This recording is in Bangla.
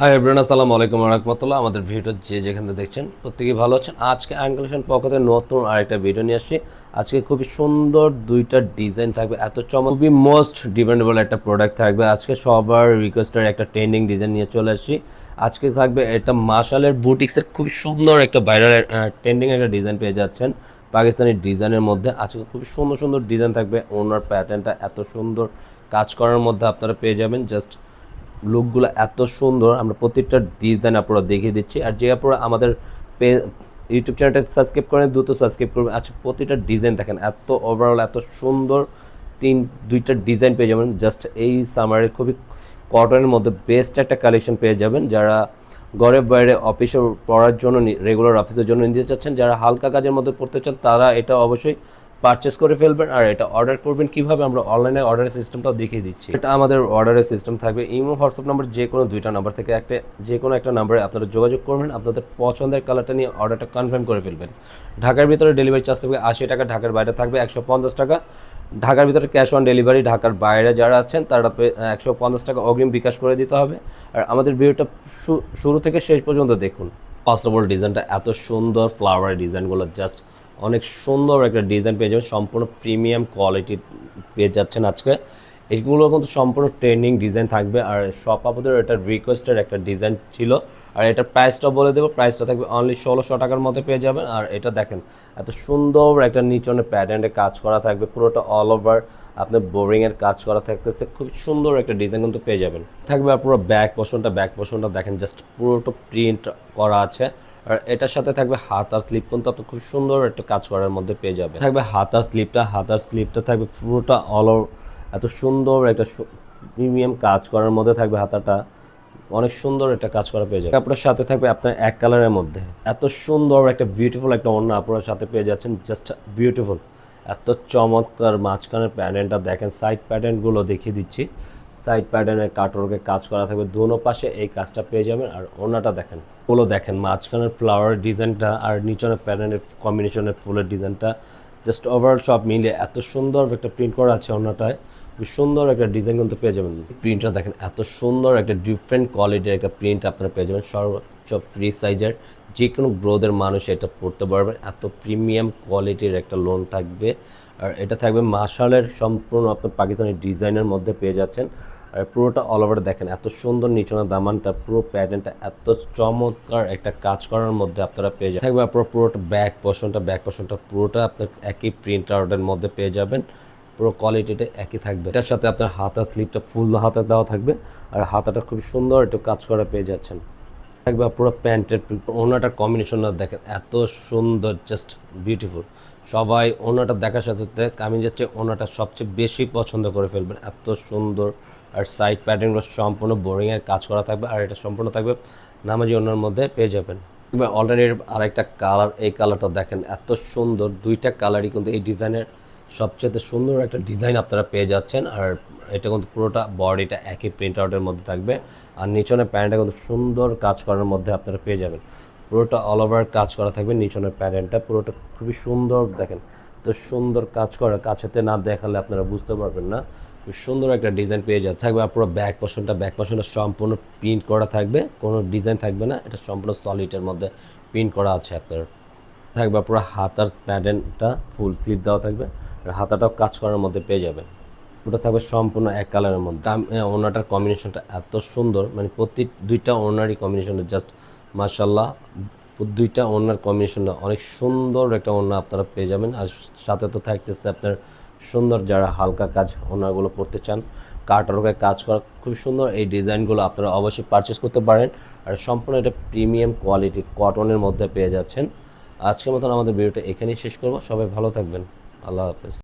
হাই এভরিওয়ান আসসালামু আলাইকুম রহমতুল্লাহ। আমাদের ভিডিও যে যেখানে দেখছেন প্রত্যেকেই ভালো আছেন। আজকে আইন কালেকশন পক্ষতে নতুন আরেকটা ভিডিও নিয়ে আসছি। আজকে খুবই সুন্দর দুইটা ডিজাইন থাকবে। এত চমক খুবই মোস্ট ডিপেন্ডেবল একটা প্রোডাক্ট থাকবে। আজকে সবার রিকোয়েস্টের একটা ট্রেন্ডিং ডিজাইন নিয়ে চলে আসছি। আজকে থাকবে এটা মাশালের বুটিক্সের খুবই সুন্দর একটা বাইরের ট্রেন্ডিং একটা ডিজাইন পেয়ে যাচ্ছেন পাকিস্তানি ডিজাইনের মধ্যে। আজকে খুবই সুন্দর সুন্দর ডিজাইন থাকবে। ওনার প্যাটার্নটা এত সুন্দর কাজ করার মধ্যে আপনারা পেয়ে যাবেন। জাস্ট লুকগুলো এত সুন্দর, আমরা প্রত্যেকটা ডিজাইন আপনারা দেখিয়ে দিচ্ছি। আর যে আপনারা আমাদের পে ইউটিউব চ্যানেলটা সাবস্ক্রাইব করেন, দ্রুত সাবস্ক্রাইব করবেন। আচ্ছা প্রতিটা ডিজাইন দেখেন, এত ওভারঅল এত সুন্দর তিন, দুইটা ডিজাইন পেয়ে যাবেন। জাস্ট এই সামারের খুবই কটনের মধ্যে বেস্ট একটা কালেকশন পেয়ে যাবেন। যারা ঘরে বাইরে অফিসে পড়ার জন্য রেগুলার অফিসের জন্য নিতে চাচ্ছেন, যারা হালকা কাজের মধ্যে পড়তে চান, তারা এটা অবশ্যই পারচেস করে ফেলবেন আর এটা অর্ডার করবেন। কীভাবে আমরা অনলাইনে অর্ডারের সিস্টেমটাও দেখিয়ে দিচ্ছি। এটা আমাদের অর্ডারের সিস্টেম থাকবে। ইমো হোয়াটসঅ্যাপ নাম্বার যে কোনো দুইটা নাম্বার থেকে একটা, যে কোনো একটা নাম্বারে আপনারা যোগাযোগ করবেন। আপনাদের পছন্দের কালারটা নিয়ে অর্ডারটা কনফার্ম করে ফেলবেন। ঢাকার ভিতরে ডেলিভারি চার্জ থাকবে আশি টাকা, ঢাকার বাইরে থাকবে একশো পঞ্চাশ টাকা। ঢাকার ভিতরে ক্যাশ অন ডেলিভারি ঢাকার বাইরে যারা আছেন, তারা একশো পঞ্চাশ টাকা অগ্রিম বিকাশ করে দিতে হবে। আর আমাদের ভিডিওটা শুরু থেকে শেষ পর্যন্ত দেখুন। পসিবল ডিজাইনটা এত সুন্দর ফ্লাওয়ার ডিজাইনগুলো জাস্ট অনেক সুন্দর একটা ডিজাইন পেয়ে যাবেন, সম্পূর্ণ প্রিমিয়াম কোয়ালিটির পেয়ে যাচ্ছেন আজকে। এগুলো কিন্তু সম্পূর্ণ ট্রেন্ডিং ডিজাইন থাকবে, আর সব আপনাদের এটা রিকোয়েস্টের একটা ডিজাইন ছিল। আর এটার প্রাইসটা বলে দেবো প্রাইসটা থাকবে অনলি ষোলোশো টাকার মধ্যে পেয়ে যাবেন। আর এটা দেখেন, এত সুন্দর একটা নিচনে প্যাটার্নে কাজ করা থাকবে, পুরোটা অল ওভার আপনার বোরিংয়ের কাজ করা থাকতেছে খুব সুন্দর একটা ডিজাইন কিন্তু পেয়ে যাবেন। থাকবে আর পুরো ব্যাক পোর্শনটা ব্যাক পোর্শনটা দেখেন জাস্ট পুরোটা প্রিন্ট করা আছে। আর এটার সাথে থাকবে হাত আর স্লিপ কিন্তু আপনি খুব সুন্দর একটা কাজ করার মধ্যে পেয়ে যাবেন। থাকবে হাত আর স্লিপটা, হাত আর স্লিপটা থাকবে পুরোটা অল ওভার এত সুন্দর একটা প্রিমিয়াম কাজ করার মধ্যে থাকবে হাতাটা, অনেক সুন্দর একটা কাজ করা পেয়ে যাবে কাপড়ের সাথে থাকবে আপনার এক কালারের মধ্যে, এত সুন্দর একটা বিউটিফুল একটা অন্য আপনার সাথে পেয়ে যাচ্ছেন জাস্ট বিউটিফুল এত চমৎকার মাঝখানের প্যাটার্নটা দেখেন সাইড প্যাটার্নগুলো দেখিয়ে দিচ্ছি। সাইড প্যাটার্নের কাটওয়ার্কে কাজ করা থাকবে। দোনো পাশে এই কাজটা পেয়ে যাবেন আর ওনাটা দেখেন, ওগুলো দেখেন, মাঝখানের ফ্লাওয়ার ডিজাইনটা আর নিচনের প্যাটার্নের কম্বিনেশনের ফুলের ডিজাইনটা জাস্ট ওভারঅল সব মিলে এত সুন্দর একটা প্রিন্ট করা আছে ওনাটায় সুন্দর একটা ডিজাইন কিন্তু পেয়ে যাবেন। প্রিন্টটা দেখেন, এত সুন্দর একটা ডিফারেন্ট কোয়ালিটির একটা প্রিন্ট আপনারা পেয়ে যাবেন। সর্বোচ্চ ফ্রি সাইজের যে কোনো গ্রোদের মানুষ এটা পড়তে পারবেন। এত প্রিমিয়াম কোয়ালিটির একটা লোন থাকবে। আর এটা থাকবে মার্শালের সম্পূর্ণ আপনার পাকিস্তানি ডিজাইনের মধ্যে পেয়ে যাচ্ছেন। আর পুরোটা অল ওভার দেখেন, এত সুন্দর নিচনা দামানটা, পুরো প্যাটার্নটা এত চমৎকার একটা কাজ করার মধ্যে আপনারা পেয়ে যাবেন। থাকবে আপনার পুরোটা ব্যাক পোর্শনটা ব্যাক পোর্শনটা পুরোটা আপনার একই প্রিন্ট আউটের মধ্যে পেয়ে যাবেন। পুরো কোয়ালিটিটা একই থাকবে। এটার সাথে আপনার হাতার স্লিপটা ফুল হাতে দেওয়া থাকবে। আর হাতাটা খুব সুন্দর একটু কাজ করা পেয়ে যাচ্ছেন। থাকবে পুরো প্যান্টের ওনাটার কম্বিনেশনটা দেখেন, এত সুন্দর জাস্ট বিউটিফুল সবাই ওনাটা দেখার সাথে সাথে আমি যাচ্ছে, ওনাটা সবচেয়ে বেশি পছন্দ করে ফেলবেন। এত সুন্দর, আর সাইড প্যাটার্নগুলো সম্পূর্ণ বোরিংয়ের কাজ করা থাকবে, আর এটা সম্পূর্ণ থাকবে নামাজি ওনার মধ্যে পেয়ে যাবেন। এবার অল্টারনেটিভ আরেকটা কালার এই কালারটা দেখেন, এত সুন্দর, দুইটা কালারই কিন্তু এই ডিজাইনের সবচেয়ে সুন্দর একটা ডিজাইন আপনারা পেয়ে যাচ্ছেন। আর এটা কিন্তু পুরোটা বডিটা একই প্রিন্ট আউটের মধ্যে থাকবে। আর নিচনের প্যান্টটা কিন্তু সুন্দর কাজ করার মধ্যে আপনারা পেয়ে যাবেন। পুরোটা অল ওভার কাজ করা থাকবে নিচনের প্যান্টটা পুরোটা খুবই সুন্দর দেখেন। তো সুন্দর কাজ করা কাছেতে না দেখালে আপনারা বুঝতে পারবেন না। খুব সুন্দর একটা ডিজাইন পেয়ে যাচ্ছে। থাকবে আর পুরো ব্যাক পোর্শনটা ব্যাক পোর্শনটা সম্পূর্ণ প্রিন্ট করা থাকবে। কোনো ডিজাইন থাকবে না। এটা সম্পূর্ণ সলিডের মধ্যে প্রিন্ট করা আছে আপনার। থাকবে পুরো হাতার প্যাটার্নটা ফুল স্লিপ দেওয়া থাকবে। আর হাতাটাও কাজ করার মধ্যে পেয়ে যাবেন। ওটা থাকবে সম্পূর্ণ এক কালারের মধ্যে। ওনাটার কম্বিনেশনটা এত সুন্দর মানে প্রতি, দুইটা ওনারই কম্বিনেশনটা জাস্ট মার্শাল্লাহ দুইটা ওনার কম্বিনেশনটা অনেক সুন্দর একটা ওনা আপনারা পেয়ে যাবেন। আর সাথে তো থাকতেছে আপনার সুন্দর যারা হালকা কাজ ওনারগুলো পড়তে চান কাটারকে কাজ করা খুব সুন্দর। এই ডিজাইনগুলো আপনারা অবশ্যই পারচেস করতে পারেন। আর সম্পূর্ণ এটা প্রিমিয়াম কোয়ালিটি কটনের মধ্যে পেয়ে যাচ্ছেন। আজকের মতন আমাদের ভিডিওটা এখানেই শেষ করব। সবাই ভালো থাকবেন। আল্লাহ হাফেজ।